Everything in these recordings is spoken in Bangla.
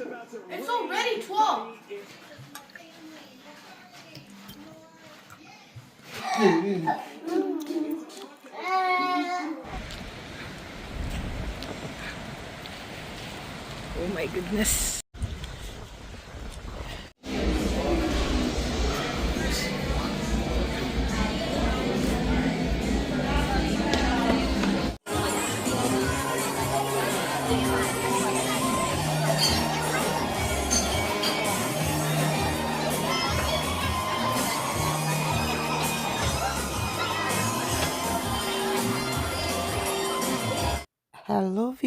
It's already 12. Oh my goodness.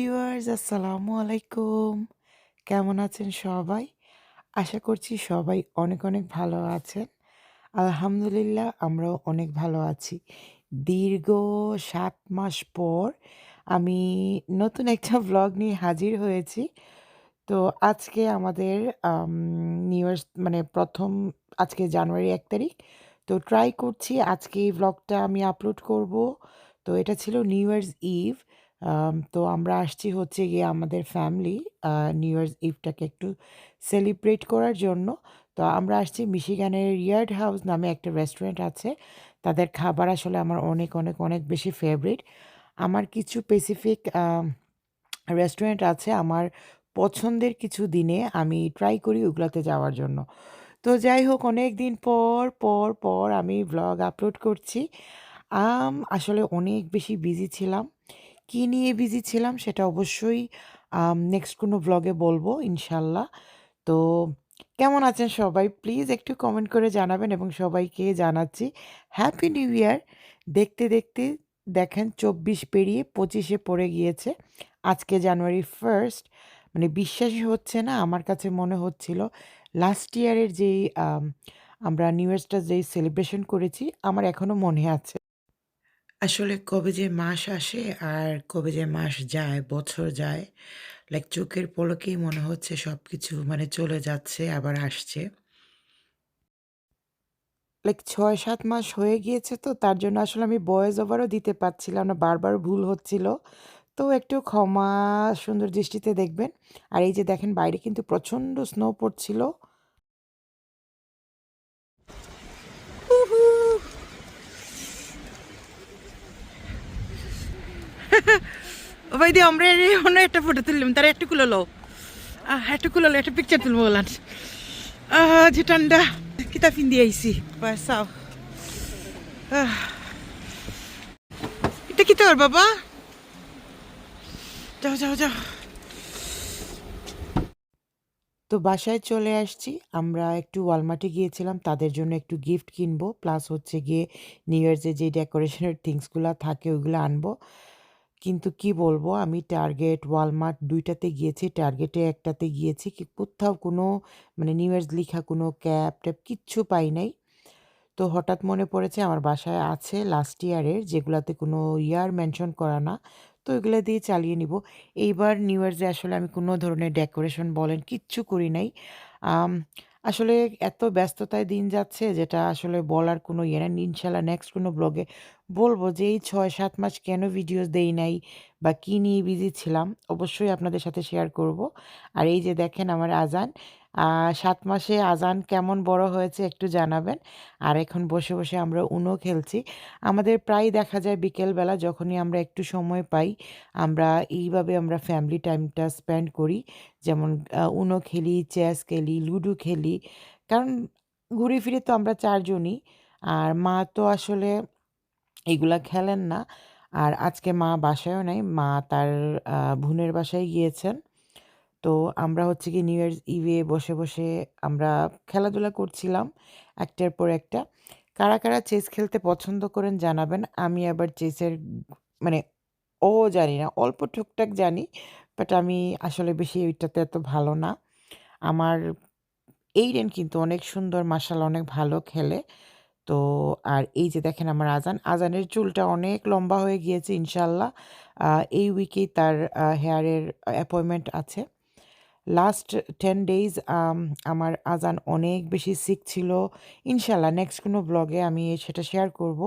Viewers, আসসালামু আলাইকুম। কেমন আছেন সবাই? আশা করছি সবাই অনেক অনেক ভালো আছেন। আলহামদুলিল্লাহ, আমরাও অনেক ভালো আছি। দীর্ঘ সাত মাস পর আমি নতুন একটা ভ্লগ নিয়ে হাজির হয়েছি। তো আজকে আমাদের নিউ ইয়ার্স মানে প্রথম, আজকে জানুয়ারি এক তারিখ। তো ট্রাই করছি, আজকে এই ভ্লগটা আমি আপলোড করব। তো এটা ছিল নিউ ইয়ার্স ইভ তো আমরা আসছি হচ্ছে গিয়ে আমাদের ফ্যামিলি নিউ ইয়ার্স ইভটাকে একটু সেলিব্রেট করার জন্য। তো আমরা আসছি মিশিগানের ইয়ার্ড হাউস নামে একটা রেস্টুরেন্ট আছে। তাদের খাবার আসলে আমার অনেক অনেক অনেক বেশি ফেভারিট আমার কিছু স্পেসিফিক রেস্টুরেন্ট আছে আমার পছন্দের কিছু দিনে আমি ট্রাই করি ওগুলোতে যাওয়ার জন্য। তো যাই হোক, অনেক দিন পর পর পর আমি ভ্লগ আপলোড করছি। আসলে অনেক বেশি বিজি ছিলাম। কী নিয়ে বিজি ছিলাম সেটা অবশ্যই নেক্সট কোনো ব্লগে বলব, ইনশাল্লাহ। তো কেমন আছেন সবাই? প্লিজ একটু কমেন্ট করে জানাবেন এবং সবাইকে জানাচ্ছি। হ্যাপি নিউ ইয়ার দেখতে দেখতে দেখেন চব্বিশ পেরিয়ে পঁচিশে পড়ে গিয়েছে। আজকে জানুয়ারি ফার্স্ট মানে বিশ্বাসই হচ্ছে না, আমার কাছে মনে হচ্ছিল লাস্ট ইয়ারের যেই আমরা নিউ ইয়ার্সটা যেই সেলিব্রেশন করেছি, আমার এখনও মনে আছে। আসলে কবে যে মাস আসে আর কবে যে মাস যায়, বছর যায় লাইক চোখের পলকেই মনে হচ্ছে সব কিছু মানে চলে যাচ্ছে, আবার আসছে। লাইক ছয় সাত মাস হয়ে গিয়েছে তো তার জন্য আসলে আমি ভয়েস ওভারও দিতে পারছিলাম না, বারবার ভুল হচ্ছিল। তো একটু ক্ষমা সুন্দর দৃষ্টিতে দেখবেন। আর এই যে দেখেন বাইরে কিন্তু প্রচণ্ড স্নো পড়ছিল। ভাই দি আমরা অন্য একটা ফটো তুললাম, তারা একটু কুলো লো একটু কুলো লো একটা পিকচার তুলবো বললাম যে ঠান্ডা। কিতা ফিন দিয়ে আইসি পয়সাও এটা কি তোর বাবা? যাও যাও যাও। তো বাসায় চলে আসছি। আমরা একটু ওয়ালমার্টে গিয়েছিলাম, তাদের জন্য একটু গিফট কিনবো। প্লাস হচ্ছে গিয়ে নিউ ইয়ার্সে যে ডেকোরেশনের থিংসগুলো থাকে, ওইগুলো আনব। কিন্তু কি বলব? আমি টার্গেট ওয়ালমার্ট দুইটাতে গিয়েছি। টার্গেটে একটাতে গিয়েছি কি কোথাও কোনো মানে নিউ ইয়ার্স লিখা কোনো ক্যাব ট্যাব কিচ্ছু পাই নাই। তো হঠাৎ মনে পড়েছে আমার বাসায় আছে লাস্ট ইয়ারের যেগুলাতে কোনো ইয়ার মেনশন করা না। তো এগুলো দিয়ে চালিয়ে নিব। এইবার নিউ ইয়ার্সে আসলে আমি কোনো ধরনের ডেকোরেশন বলেন কিচ্ছু করি নাই। আসলে এত ব্যস্ততায় দিন যাচ্ছে যেটা আসলে বলার কোনো ইয়ে না ইনশাল্লাহ নেক্সট কোনো ব্লগে বলব যে, এই ছয় সাত মাস কেন ভিডিওস দেই নাই বা কী নিয়ে বিজি ছিলাম, অবশ্যই আপনাদের সাথে শেয়ার করব। আর এই যে দেখেন আমার আজান সাত মাসে আজান কেমন বড় হয়েছে একটু জানাবেন। আর এখন বসে বসে আমরা উনো খেলছি। আমাদের প্রায় দেখা যায় বিকেলবেলা যখনই আমরা একটু সময় পাই, আমরা এইভাবে আমরা ফ্যামিলি টাইমটা স্পেন্ড করি। যেমন উনো খেলি চেস খেলি লুডো খেলি। কারণ ঘুরে ফিরে তো আমরা চারজনই। আর মা তো আসলে এগুলা খেলেন না। আর আজকে মা বাসায়ও নাই। মা তার বোনের বাসায় গিয়েছেন। তো আমরা হচ্ছে কি নিউ ইয়ার্স ইভে বসে বসে আমরা খেলাধুলা করছিলাম একটার পর একটা। কারা কারা চেস খেলতে পছন্দ করেন জানাবেন। আমি আবার চেসের মানে ও জানি না, অল্প টুকটাক জানি বাট আমি আসলে বেশি ওইটাতে এত ভালো না। আমার এইডেন কিন্তু অনেক সুন্দর মার্শাল অনেক ভালো খেলে। তো আর এই যে দেখেন আমার আজান, আজানের চুলটা অনেক লম্বা হয়ে গিয়েছে ইনশাল্লাহ। এই উইকেই তার হেয়ারের অ্যাপয়েন্টমেন্ট আছে। লাস্ট টেন ডেইজ আমার আজান অনেক বেশি সিক ছিল ইনশাল্লাহ নেক্সট কোনো ব্লগে আমি সেটা শেয়ার করব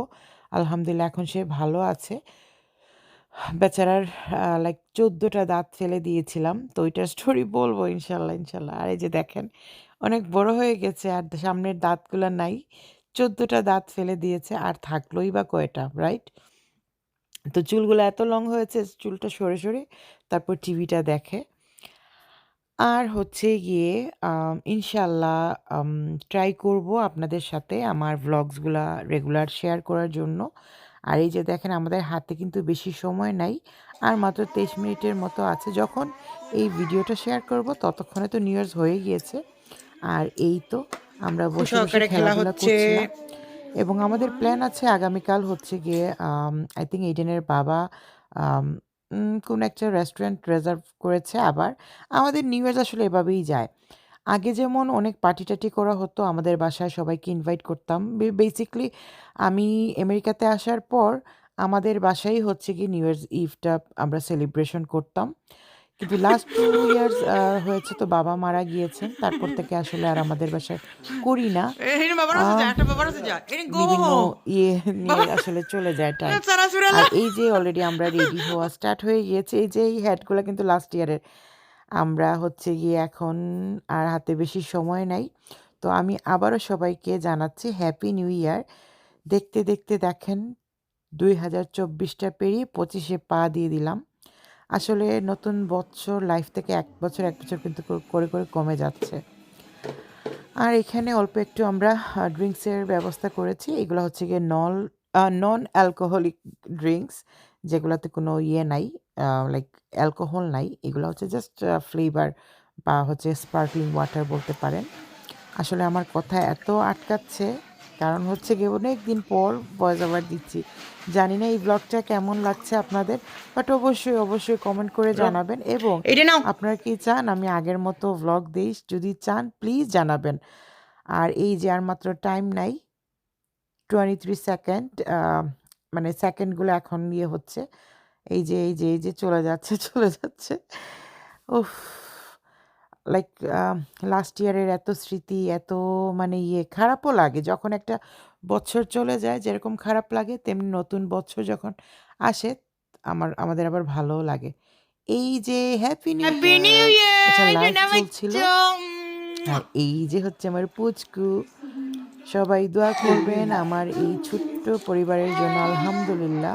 আলহামদুলিল্লাহ এখন সে ভালো আছে বেচারার লাইক চোদ্দোটা দাঁত ফেলে দিয়েছিলাম। তো ওইটার স্টোরি বলব ইনশাল্লাহ ইনশাল্লাহ আর এই যে দেখেন অনেক বড় হয়ে গেছে আর সামনের দাঁতগুলা নাই। চোদ্দোটা দাঁত ফেলে দিয়েছে আর থাকলোই বা কয়টা, রাইট? তো চুলগুলো এত লং হয়েছে চুলটা সরে, সরে তারপর টিভিটা দেখে। আর হচ্ছে গিয়ে আম আম ট্রাই করব আপনাদের সাথে আমার ভ্লগসগুলা রেগুলার শেয়ার করার জন্য। আর এই যে দেখেন আমাদের হাতে কিন্তু বেশি সময় নাই। আর মাত্র ২৩ মিনিটের মতো আছে। যখন এই ভিডিওটা শেয়ার করব ততক্ষণে তো নিউ ইয়ার্স হয়ে গিয়েছে। আর এই তো আমরা বসে, বসে খেলা খেলাধুলা। করছিলাম। এবং আমাদের প্ল্যান আছে আগামীকাল হচ্ছে গিয়ে আই থিঙ্ক এইডেনের বাবা উম কোনো একটা রেস্টুরেন্ট রিজার্ভ করেছে আবার। আমাদের নিউ ইয়ার্স আসলে এভাবেই যায়। আগে যেমন অনেক পার্টি টাটি করা হতো, আমাদের বাসায় সবাইকে ইনভাইট করতাম। বে বেসিক্যালি আমি আমেরিকাতে আসার পর আমাদের বাসায় হচ্ছে গিয়ে নিউ ইয়ার্স ইভটা আমরা সেলিব্রেশন করতাম। কিন্তু লাস্ট টু ইয়ার্স হয়েছে তো বাবা মারা গিয়েছেন। তারপর থেকে আসলে আর আমাদের বাসায় করি না। বিভিন্ন ইয়ে নিয়ে আসলে চলে যায় টাইম। আর এই যে অলরেডি আমরা রেডি হওয়া স্টার্ট হয়ে গিয়েছে। এই যে এই হ্যাটগুলা কিন্তু লাস্ট ইয়ারের। আমরা হচ্ছে গিয়ে এখন আর হাতে বেশি সময় নাই। তো আমি আবারও সবাইকে জানাচ্ছি হ্যাপি নিউ ইয়ার। দেখতে, দেখতে দেখেন দুই হাজার চব্বিশটা পেরিয়ে পঁচিশে পা দিয়ে দিলাম। আসলে নতুন বছর লাইফ থেকে এক বছর, এক বছর কিন্তু করে, করে কমে যাচ্ছে। আর এখানে অল্প একটু আমরা ড্রিঙ্কসের ব্যবস্থা করেছি। এগুলো হচ্ছে গিয়ে নল নন অ্যালকোহলিক ড্রিঙ্কস যেগুলোতে কোনো ইয়ে নাই, লাইক অ্যালকোহল নাই। এগুলো হচ্ছে জাস্ট ফ্লেভার বা হচ্ছে স্পার্কলিং ওয়াটার বলতে পারেন। আসলে আমার কথা এত আটকাচ্ছে কারণ হচ্ছে গিয়ে অনেকদিন পর ভয়েস ওভার দিচ্ছি। জানি না এই ব্লগটা কেমন লাগছে আপনাদের। বাট অবশ্যই, অবশ্যই কমেন্ট করে জানাবেন এবং আপনারা কি চান আমি আগের মতো ভ্লগ দেই? যদি চান প্লিজ জানাবেন। আর এই যে আর মাত্র টাইম নাই। 23 সেকেন্ড মানে সেকেন্ডগুলো এখন ইয়ে হচ্ছে। এই যে, এই যে, এই যে চলে যাচ্ছে, চলে যাচ্ছে। উফ! লাইক লাস্ট ইয়ারের এত স্মৃতি, এত মানে ইয়ে খারাপও লাগে। যখন একটা বছর চলে যায় যেরকম খারাপ লাগে তেমনি নতুন বছর যখন আসে আমার আমাদের আবার ভালোও লাগে। এই যে হ্যাপি নিউ ইয়ার। চম আর এই যে হচ্ছে আমার পুচকু। সবাই দোয়া করবেন আমার এই ছোট্ট পরিবারের জন্য আলহামদুলিল্লাহ।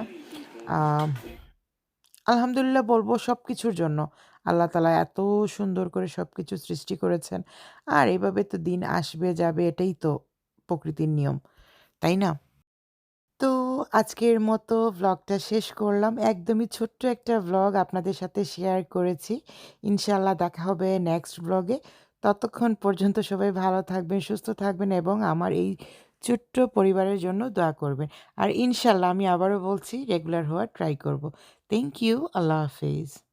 আলহামদুলিল্লাহ বলব সবকিছুর জন্য। আল্লাহ তালা এত সুন্দর করে সব কিছু সৃষ্টি করেছেন। আর এভাবে তো দিন আসবে যাবে এটাই তো প্রকৃতির নিয়ম। তাই না? তো আজকের মতো ভ্লগটা শেষ করলাম। একদমই ছোট্ট একটা ভ্লগ আপনাদের সাথে শেয়ার করেছি। ইনশাআল্লাহ দেখা হবে নেক্সট ভ্লগে। ততক্ষণ পর্যন্ত সবাই ভালো থাকবেন, সুস্থ থাকবেন এবং আমার এই ছোট্ট পরিবারের জন্য দোয়া করবেন। আর ইনশাল্লাহ আমি আবারও বলছি, রেগুলার হওয়ার ট্রাই করব। Thank you. আল্লাহ হাফেজ।